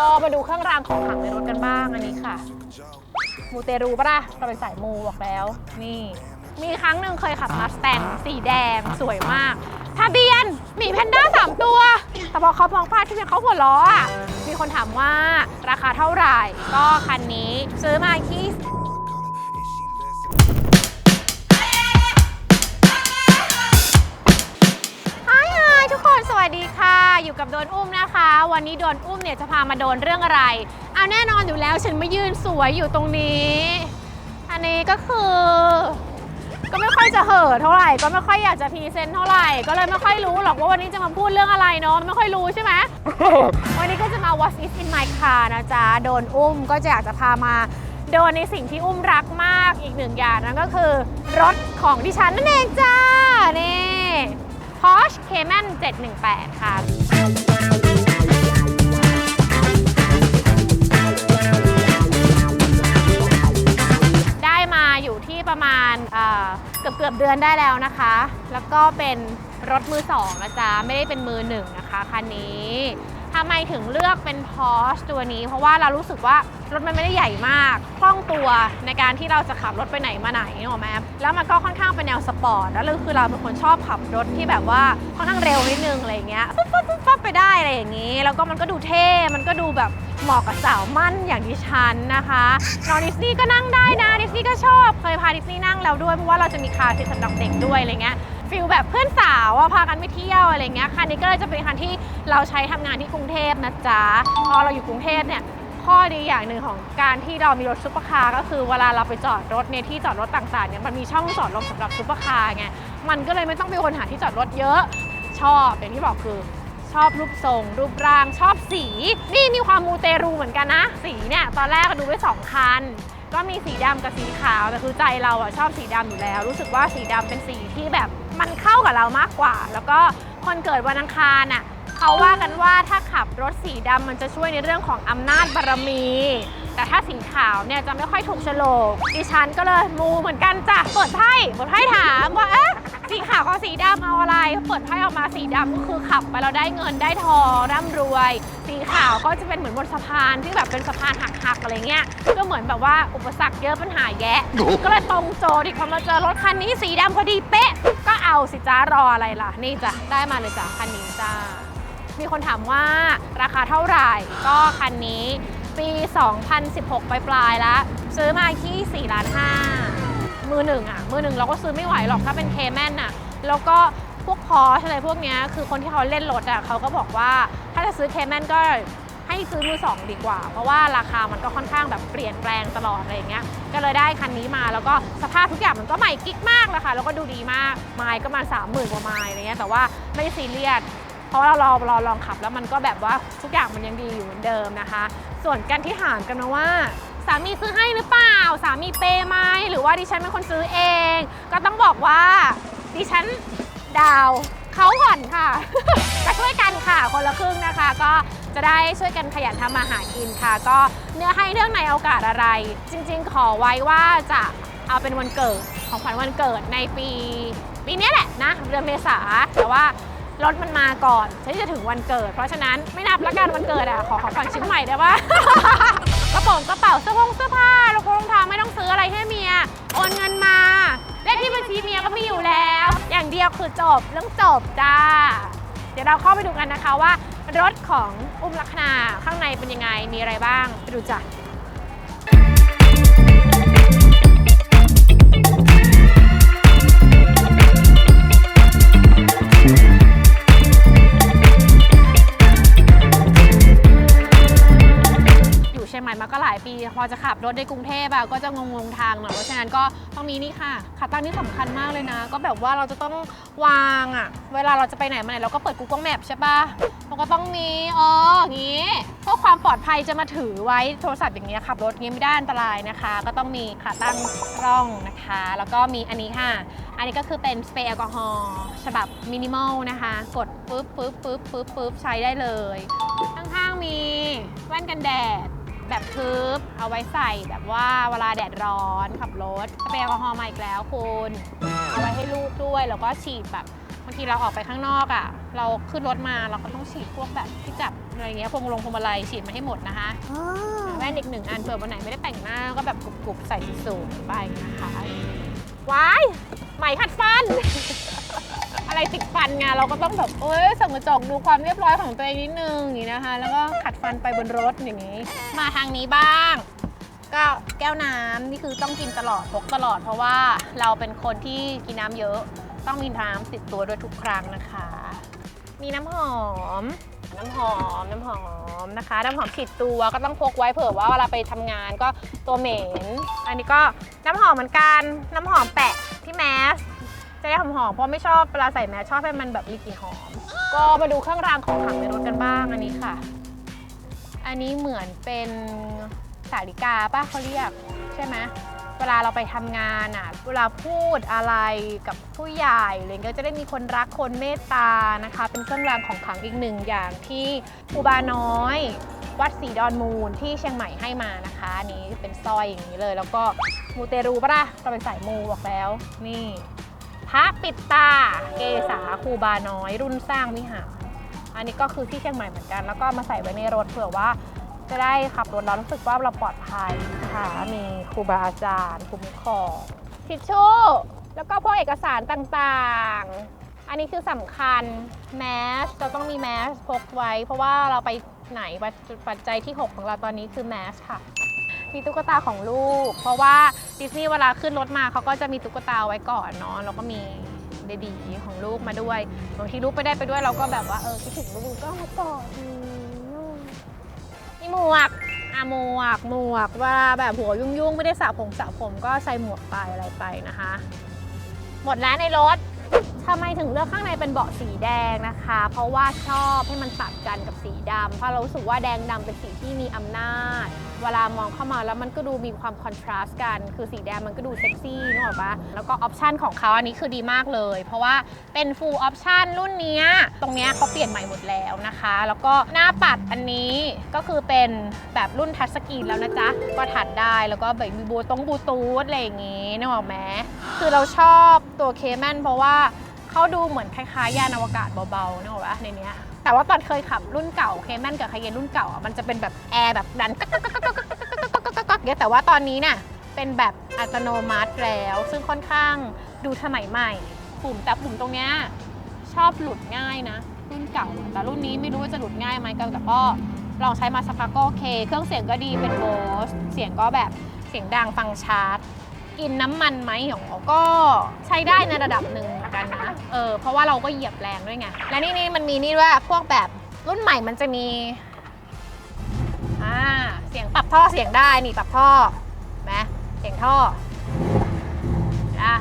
ก็มาดูเครื่องรางของขลังในรถกันบ้างอันนี้ค่ะ มูเตรูปะล่ะเราเป็นสายมูบอกแล้ว นี่ มีครั้งหนึ่งเคยขับมาสแตงสีแดงสวยมากทะเบียนหมีแพนด้าสามตัว แต่พอเขามองพลาดที่เป็นเขาหัวล้ออะมีคนถามว่าราคาเท่าไหร่ ก็คันนี้ซื้อมาที่ฮายฮายทุกคนสวัสดีค่ะ อยู่กับโดนอุ้มนะคะ วันนี้โดนอุ้มเนี่ยจะพามาโดนเรื่องอะไร เอาแน่นอนอยู่แล้วฉันมายืนสวยอยู่ตรงนี้ อันนี้ก็คือ ก็ไม่ค่อยจะเห่อเท่าไหร่ ก็ไม่ค่อยอยากจะพรีเซนต์เท่าไหร่ ก็เลยไม่ค่อยรู้หรอกว่าวันนี้จะมาพูดเรื่องอะไรเนาะไม่ค่อยรู้ใช่ไหม วันนี้ก็จะมา What is in my car นะจ๊ะโดนอุ้มก็จะอยากจะพามาโดนในสิ่งที่อุ้มรักมากอีกหนึ่งอย่างนั่นก็คือ รถของดิฉันนั่นเองจ้านี่ Porsche Cayman 718 ค่ะ ได้มาอยู่ที่ประมาณเกือบเกือบเดือนได้แล้วนะคะ แล้วก็เป็นรถมือสองนะจ๊ะ ไม่ได้เป็นมือหนึ่งนะคะคันนี้ำไมถึงเลือกเป็น Porsche ตัวนี้ เพราะว่าเรารู้สึกว่ารถมันไม่ได้ใหญ่มาก คล่องตัวในการที่เราจะขับรถไปไหนมาไหนนึกออกไหมแล้วมันก็ค่อนข้างเป็นแนวสปอร์ต แล้วคือเราเป็นคนชอบขับรถที่แบบว่าค่อนข้างเร็วนิดนึงอะไรอย่างเงี้ยปุ๊บปั๊บปุ๊บปั๊บไปได้อะไรอย่างงี้ แล้วก็มันก็ดูเท่ มันก็ดูแบบเหมาะกับสาวมั่นอย่างดิฉันนะคะนอนดิสนีย์ก็นั่งได้นะดิสนีย์ก็ชอบ เคยพาดิสนีย์นั่งแล้วด้วยเพราะว่าเราจะมีคาร์ซีทสำหรับเด็กด้วยอะไรเงี้ย ฟิลแบบเพื่อนสาวอะพากันไปเที่ยวอะไรเงี้ยคันนี้ก็เลยจะเป็นคันที่เราใช้ทำงานที่กรุงเทพนะจ๊ะพอเราอยู่กรุงเทพเนี่ยข้อดีอย่างหนึ่งของการที่เรามีรถซุปเปอร์คาร์ก็คือเวลาเราไปจอดรถในที่จอดรถต่างๆเนี่ยมันมีช่องจอดรถสำหรับซุปเปอร์คาร์ไงมันก็เลยไม่ต้องไปวนหาที่จอดรถเยอะชอบอย่างที่บอกคือชอบรูปทรง รูปร่างชอบสี นี่มีความมูเตรูเหมือนกันนะ สีเนี่ย ตอนแรกก็ดูไว้สองคัน ก็มีสีดำกับสีขาวแต่คือใจเราอะชอบสีดำอยู่แล้ว รู้สึกว่าสีดำเป็นสีที่แบบมันเข้ากับเรามากกว่า แล้วก็คนเกิดวันอังคารน่ะเขาว่ากันว่าถ้าขับรถสีดำมันจะช่วยในเรื่องของอำนาจบารมี แต่ถ้าสีขาวเนี่ยจะไม่ค่อยถูกโฉลกดิฉันก็เลยมูเหมือนกันจ้ะเปิดไพ่เปิดไพ่ถามว่าเอ๊ะ สีขาวกับสีดำเอาอะไรเปิดไพ่ออกมาสีดำก็คือขับไปเราได้เงินได้ทองร่ำรวย สีขาวก็จะเป็นเหมือนบนสะพานที่แบบเป็นสะพานหักๆอะไรเงี้ยก็เหมือนแบบว่าอุปสรรคเยอะปัญหาแยะ ก็เลยตรงโจทย์อีกพอมาเจอรถคันนี้สีดำพอดีเป๊ะ ก็เอาสิจ้ารออะไรล่ะ นี่จ้ะได้มาเลยจ้ะคันนี้จ้ามีคนถามว่าราคาเท่าไหร่ ก็คันนี้ปี 2016 ปลายๆแล้วซื้อมาที่4ล้าน5 มือหนึ่งอะมือหนึ่งเราก็ซื้อไม่ไหวหรอกถ้าเป็นเคแมนอะแล้วก็พวกพออะไรพวกเนี้ยคือคนที่เขาเล่นรถอะเขาก็บอกว่าถ้าจะซื้อเคแมนก็ให้ซื้อมือสองดีกว่า เพราะว่าราคามันก็ค่อนข้างแบบเปลี่ยนแปลงตลอดอะไรอย่างเงี้ยก็เลยได้คันนี้มาแล้วก็สภาพทุกอย่างมันก็ใหม่กิ๊กมากเลยค่ะแล้วก็ดูดีมากไมล์ก็มาสามหมื่นกว่าไมล์อะไรเงี้ยแต่ว่าไม่ได้ซีเรียสเพราะเราลองเราลองขับแล้วมันก็แบบว่าทุกอย่างมันยังดีอยู่เหมือนเดิมนะคะ ส่วนกันที่ถามกันมาว่า สามีซื้อให้หรือเปล่า สามีเปย์ไหมหรือว่าดิฉันเป็นคนซื้อเอง ก็ต้องบอกว่าดิฉันดาวเขาผ่อนค่ะ จะช่วยกันค่ะคนละครึ่งนะคะ ก็จะได้ช่วยกันขยันทำมาหากินค่ะ ก็เนื้อให้เรื่องในโอกาสอะไร จริง ๆ ขอไว้ว่าจะเอาเป็นวันเกิดของขวัญวันเกิดในปี ปีนี้แหละนะเดือนเมษาแต่ว่ารถมันมาก่อนฉันจะถึงวันเกิด เพราะฉะนั้นไม่นับละกันวันเกิดอะขอของขวัญชิ้นใหม่ได้ปะ กระโปรงกระเป๋าเสื้อผงเสื้อผ้ารองเท้ารองเท้าไม่ต้องซื้ออะไรให้เมีย โอนเงินมา เลขที่บัญชีเมียก็มีอยู่แล้ว อย่างเดียวคือจบเรื่องจบจ้า เดี๋ยวเราเข้าไปดูกันนะคะว่า รถของอุ้มลักษณาข้างในเป็นยังไงมีอะไรบ้างไปดูจ้ะ อจะขับรถในกรุงเทพอะก็จะงงๆทางหน่อยเพราะฉะนั้นก็ต้องมีนี่ค่ะขาตั้งนี่สำคัญมากเลยนะ ก็แบบว่าเราจะต้องวางอะเวลาเราจะไปไหนมาไหนเราก็เปิด Google Map ใช่ปะเราก็ต้องมีเอออย่างงี้เพื่อความปลอดภัยจะมาถือไว้โทรศัพท์อย่างเงี้ยขับรถเงี้ยไม่ได้อันตรายนะคะ ก็ต้องมีขาตั้งร่องนะคะ แล้วก็มีอันนี้ค่ะ อันนี้ก็คือเป็นสเปรย์แอลกอฮอล์ฉบับมินิมอลนะคะ กดปุ๊บปุ๊บปุ๊บปุ๊บปุ๊บใช้ได้เลย ข้างๆมีแว่นกันแดด แบบทึบเอาไว้ใส่แบบว่าเวลาแดดร้อนขับรถสเปรย์แอลกอฮอล์มาอีกแล้วคุณ เอาไว้ให้ลูกด้วยแล้วก็ฉีดแบบบางทีทีเราออกไปข้างนอกอะ่ะ เราขึ้นรถมาเราก็ต้องฉีดพวกแบบที่จับอะไรเงี้ยพวงลงพวงมาลัยฉีดมาให้หมดนะคะแว่นอีกหนึ่งอันเผื่อวันไหนไม่ได้แต่งหน้าก็แบบกรุบๆใส่สูงๆไปนะคะว้ายไหมขัดฟัน อะไรติดฟันไงเราก็ต้องแบบเอ้ยส่องกระจกดูความเรียบร้อยของตัวเองนิดนึงอย่างนี้นะคะ แล้วก็ขัดฟันไปบนรถอย่างนี้ มาทางนี้บ้าง ก็แก้วน้ำนี่คือต้องกินตลอดพกตลอด เพราะว่าเราเป็นคนที่กินน้ำเยอะ ต้องมีน้ำติดตัวด้วยทุกครั้งนะคะ มีน้ำหอม น้ำหอมน้ำหอมนะคะ น้ำหอมฉีดตัวก็ต้องพกไว้เผื่อว่าเวลาไปทำงานก็ตัวเหม็น อันนี้ก็น้ำหอมเหมือนกัน น้ำหอมแปะที่แมส จะได้หอมๆเพราะไม่ชอบเวลาใส่แมสชอบให้มันแบบมีกลิ่นหอม ก็มาดูเครื่องรางของขลังในรถกันบ้างอันนี้ค่ะ อันนี้เหมือนเป็นสาริกาป้าเขาเรียกใช่ไหมเวลาเราไปทำงานอะ เวลาพูดอะไรกับผู้ใหญ่อะไรเงี้ยก็จะได้มีคนรักคนเมตตานะคะ เป็นเครื่องรางของขลังอีกหนึ่งอย่างที่ครูบาน้อย วัดศรีดอนมูลที่เชียงใหม่ให้มานะคะนนี้เป็นสร้อยอย่างนี้เลย แล้วก็มูเตรูปะล่ะเราเป็นสายมูบอกแล้ว นี่ พระปิดตา เกษาคูบาน้อย รุ่นสร้างวิหาร อันนี้ก็คือที่เชียงใหม่เหมือนกัน แล้วก็มาใส่ไว้ในรถเผื่อว่าจะได้ขับรถแล้วรู้สึกว่าเราปลอดภัยค่ะ มีครูบาอาจารย์คุ้มครองทิชชู่ แล้วก็พวกเอกสารต่างๆ อันนี้คือสำคัญแมสจะต้องมีแมสพกไว้ เพราะว่าเราไปไหนปัจจัยที่ 6 ของเราตอนนี้คือแมสค่ะ มีตุ๊กตาของลูก เพราะว่า ดิสนีย์เวลาขึ้นรถมาเขาก็จะมีตุ๊กตาไว้ก่อนเนาะแล้วก็มีเบบีของลูกมาด้วยบางทีลูกไปได้ไปด้วยเราก็แบบว่าเออคิดถึงลูกก็มากอดอืมมีหมวกอะหมวกหมวกเวลาแบบหัวยุ่งๆไม่ได้สระผมสระผมก็ใส่หมวกไปอะไรไปนะคะ หมดแล้วในรถทำไมถึงเลือกข้างในเป็นเบาะสีแดงนะคะ เพราะว่าชอบให้มันตัดกันกับสีดำเพราะเรารู้สึกว่าแดงดำเป็นสีที่มีอำนาจ เวลามองเข้ามาแล้วมันก็ดูมีความคอนทราสต์กัน คือสีแดงมันก็ดูเซ็กซี่นึกออกปะแล้วก็ออปชันของเขาอันนี้คือดีมากเลย เพราะว่าเป็น full option รุ่นเนี้ยตรงเนี้ยเขาเปลี่ยนใหม่หมดแล้วนะคะ แล้วก็หน้าปัดอันนี้ก็คือเป็นแบบรุ่นทัชสกรีนแล้วนะจ๊ะ ก็ถัดได้แล้วก็แบบมีบลูตงบลูทูธอะไรอย่างงี้นึกออกไหมคือเราชอบตัวเคแมนเพราะว่า เขาดูเหมือนคล้ายๆยานอวกาศเบาๆนึกออกปะในเนี้ยแต่ว่าตอนเคยขับรุ่นเก่าเคมันกับคายเยนรุ่นเก่าอะมันจะเป็นแบบแอร์แบบดันกักกักกักกักกัเนี่แต่ว่าตอนนี้น่ะเป็นแบบอัตโนมัติแล้ว ซึ่งค่อนข้างดูสมัยใหม่ปุ่มแต่ปุ่มตรงเนี้ยชอบหลุดง่ายนะ รุ่นเก่า แต่รุ่นนี้ไม่รู้ว่าจะหลุดง่ายไหมกันแต่ก็ลองใช้มาสักพักก็โอเค เครื่องเสียงก็ดีเป็นโบสเสียงก็แบบเสียงดังฟังชัด กินน้ำมันไหมหรอก็ใช้ได้ในระดับหนึ่งเหมือนกันนะ เออ เพราะว่าเราก็เหยียบแรงด้วยไง และนี่นี่มันมีนี่ด้วยพวกแบบรุ่นใหม่มันจะมี อ่า เสียงปรับท่อเสียงได้ นี่ปรับท่อไหมเสียงท่อนะ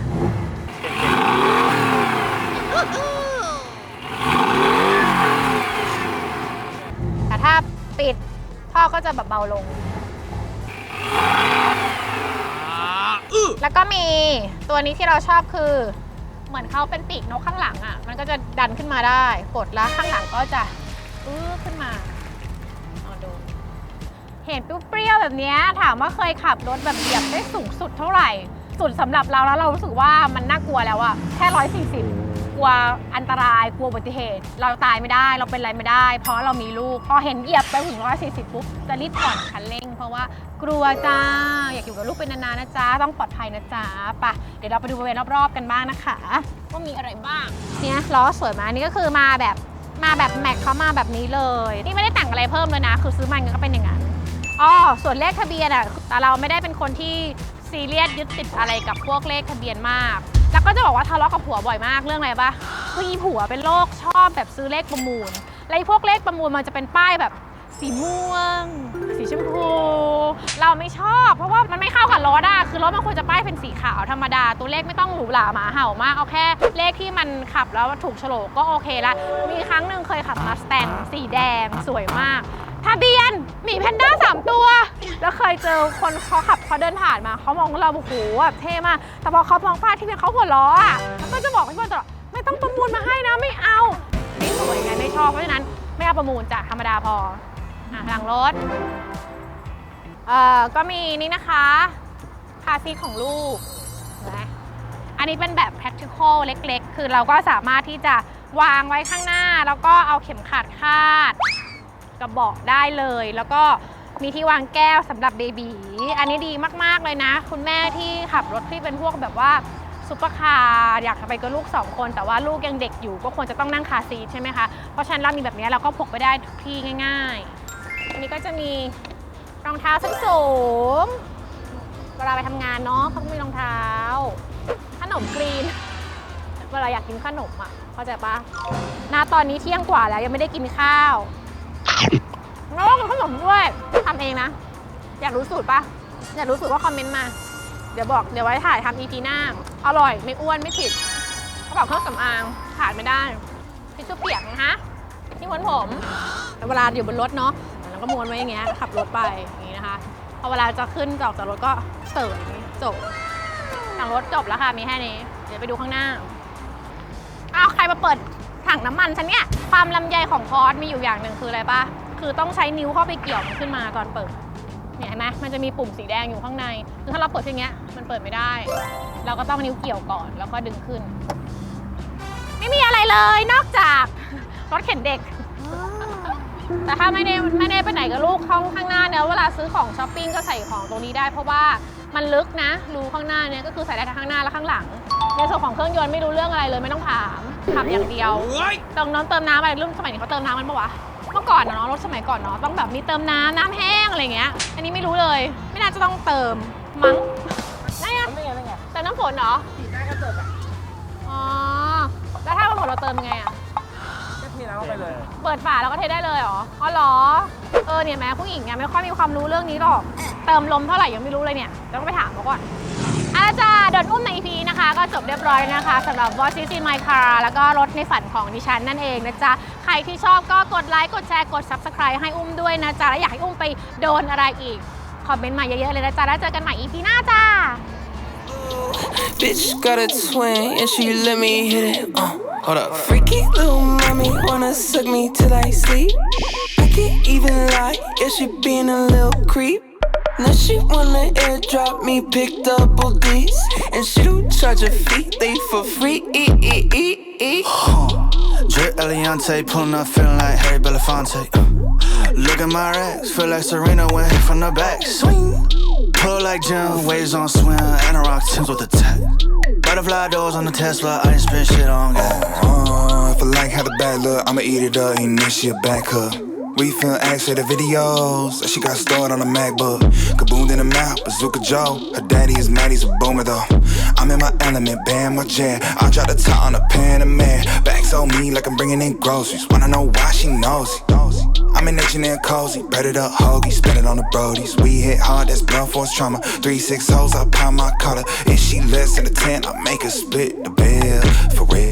แต่ถ้าปิดท่อก็จะแบบเบาลง แล้วก็มีตัวนี้ที่เราชอบคือ เหมือนเขาเป็นปีกนกข้างหลังอะ มันก็จะดันขึ้นมาได้ กดแล้วข้างหลังก็จะอื้อขึ้นมาเอาดูเห็นปุ๊บเปรี้ยวแบบนี้ถามว่าเคยขับรถแบบเหยียบได้สูงสุดเท่าไหร่ สุดสำหรับเราแล้วเรารู้สึกว่ามันน่ากลัวแล้วอะแค่ร้อยสี่สิบกลัวอันตรายกลัวอุบัติเหตุ เราตายไม่ได้เราเป็นอะไรไม่ได้ เพราะเรามีลูกพอเห็นเหยียบไปถึงร้อยสี่สิบปุ๊บจะรีบผ่อนคันเร่ง เพราะว่ากลัวจ้า อยากอยู่กับลูกเป็นนานๆนะจ๊ะ ต้องปลอดภัยนะจ๊ะไปะเดี๋ยวเราไปดูบริเวณรอบๆกันบ้างนะคะว่ามีอะไรบ้างเนี่ยล้อสวยมากอันนี่ก็คือมาแบบมาแบบแม็กเขามาแบบนี้เลย นี่ไม่ได้แต่งอะไรเพิ่มเลยนะ คือซื้อมามันก็เป็นอย่างนั้นอ๋อส่วนเลขทะเบียนอะแต่เราไม่ได้เป็นคนที่ซีเรียสยึดติดอะไรกับพวกเลขทะเบียนมาก แล้วก็จะบอกว่าทะเลาะกับผัวบ่อยมากเรื่องอะไรปะคืออีผัวเป็นโรคชอบแบบซื้อเลขประมูล แล้วไอ้พวกเลขประมูลมันจะเป็นป้ายแบบ สีม่วง สีชมพู เราไม่ชอบ เพราะว่ามันไม่เข้ากับรถอะคือรถมันควรจะป้ายเป็นสีขาวธรรมดา ตัวเลขไม่ต้องหรูหราหมาเห่ามาก เอาแค่เลขที่มันขับแล้วถูกโฉลกก็โอเคละ มีครั้งหนึ่งเคยขับมาส t ต n สีแดงสวยมากทะเบียนหมีแพนด้าสามตัว แล้วเคยเจอคนเขาขับเขาเดินผ่านมาเขามองเราโอ้โหแบบเท่มาก แต่พอเขามองป้ายที่เป็นเขาหัวล้ออะแล้วก็จะบอกพี่บอลตลอดไม่ต้องประมูลมาให้นะไม่เอาไม่สวยไงไม่ชอบเพราะฉะนั้นไม่เอาประมูลจ้ะธรรมดาพอ อะหลังรถ เอ่อ ก็มีนี่นะคะคาร์ซีทของลูกเห็นไหมอันนี้เป็นแบบ practical เล็ก ๆ คือเราก็สามารถที่จะวางไว้ข้างหน้า แล้วก็เอาเข็มขัดคาดกระบอกได้เลย แล้วก็มีที่วางแก้วสำหรับเบบีอันนี้ดีมาก ๆ เลยนะ คุณแม่ที่ขับรถที่เป็นพวกแบบว่าซุปเปอร์คาร์อยากไปกับลูก 2 คน แต่ว่าลูกยังเด็กอยู่ก็ควรจะต้องนั่งคาร์ซีทใช่ไหมคะ เพราะฉะนั้นเรามีแบบนี้เราก็พกไปได้ทุกที่ง่าย ๆ อันนี้ก็จะมีรองเท้าส้นสูง เวลาไปทำงานเนาะเขาก็มีรองเท้า ขนมกรีน เวลาอยากกินขนมอะ เข้าใจปะณตอนนี้เที่ยงกว่าแล้วยังไม่ได้กินข้าวแล้วก็กินขนมด้วยทำเองนะ อยากรู้สูตรปะอยากรู้สูตรว่าคอมเมนต์มา เดี๋ยวบอก เดี๋ยวไว้ถ่ายทำ EP หน้า อร่อย ไม่อ้วน ไม่ผิดกระเป๋าเครื่องสำอาง ขาดไม่ได้ทิชชู่เปียกนะฮะที่ม้วนผม เวลาอยู่บนรถเนาะ ก็ม้วนไว้อย่างเงี้ยขับรถไปอย่างงี้นะคะพอเวลาจะขึ้นจะออกจากรถก็เสิร์ฟอย่างงี้จบถังรถจบแล้วค่ะมีแค่นี้ เดี๋ยวไปดูข้างหน้าอ้าวใครมาเปิดถังน้ำมันฉันเนี่ยความลำไยของพอร์ตมีอยู่อย่างหนึ่งคืออะไรปะคือต้องใช้นิ้วเข้าไปเกี่ยวมันขึ้นมาตอนเปิดเนี่ยเห็นไหมมันจะมีปุ่มสีแดงอยู่ข้างในคือถ้าเราเปิดอย่างเงี้ยมันเปิดไม่ได้ เราก็ต้องนิ้วเกี่ยวก่อนแล้วก็ดึงขึ้น ไม่มีอะไรเลยนอกจากรถเข็นเด็ก แต่ถ้าไม่ได้ไม่ได้ไปไหนกับลูกข้างข้างหน้าเนี่ยเวลาซื้อของช้อปปิ้งก็ใส่ของตรงนี้ได้เพราะว่ามันลึกนะรูข้างหน้าเนี่ยก็คือใส่ได้ทั้งข้างหน้าและข้างหลัง ในส่วนของเครื่องยนต์ไม่รู้เรื่องอะไรเลยไม่ต้องถามขับอย่างเดียวเติมน้ำเติมน้ำอะไรรุ่นสมัยนี้เขาเติมน้ำมันปะวะเมื่อก่อนอะเนาะรถสมัยก่อนเนาะต้องแบบมีเติมน้ำน้ำแห้งอะไรอย่างเงี้ย อันนี้ไม่รู้เลย ไม่น่าจะต้องเติมมั้งนั่นไงไม่ไงไม่ไงเติมน้ำฝนเหรอสีหน้ากระจกอะอ๋อแล้วถ้าวันหมดเราเติมยังไงอะ ก็เทน้ำเข้าไปเลย เปิดฝาแล้วก็เทได้เลยเหรอ อ๋อเหรอ เออเนี่ยแม้ผู้หญิงเนี่ยไม่ค่อยมีความรู้เรื่องนี้หรอก เติมลมเท่าไหร่ยังไม่รู้เลยเนี่ยต้องไปถามเขาก่อนอาจารย์เดินอุ้มใน EP นะคะ ก็จบเรียบร้อยแล้วนะคะสำหรับ Voice is in my car แล้วก็รถในฝันของดิฉันนั่นเองนะจ๊ะ ใครที่ชอบก็กดไลค์กดแชร์กด Subscribe ให้อุ้มด้วยนะจ๊ะ และอยากให้อุ้มไปโดนอะไรอีก คอมเมนต์มาเยอะๆเลยนะจ๊ะ แล้วเจอกันใหม่ EP หน้าจ้า Bitch got a twin and she let me hit it. Uh, hold up. Freaky little mommy wanna suck me till I sleep. I can't even lie, yeah, she being a little creep. Now she wanna airdrop me pick all these. And she don't charge a fee, they for free. E -e -e -e. Drip Eliante, pulling up, feeling like Harry Belafonte. Uh, Look at my racks, feel like Serena went from the back. Swing, pull like Jim, waves on swim, and a rock Timbs with the tech. Butterfly doors on the Tesla, I ain't spend shit on gas. Uh, if I like how the bad look, I'ma eat it up, ain't this shit back up. We acts for the videos she got stored on a MacBook. Kaboom in the mouth, Bazooka Joe. Her daddy is mad, he's a boomer though. I'm in my element, bam, my jam. I drop the top on a Panamera. Bags on me like I'm bringing in groceries. Wanna know why she knows it. I'm itching and cozy, breaded up hoagie, spend it on the brodies. We hit hard, that's blunt force trauma. Three six hoes, I pound my collar. If she less than a ten, I make her split the bill for real.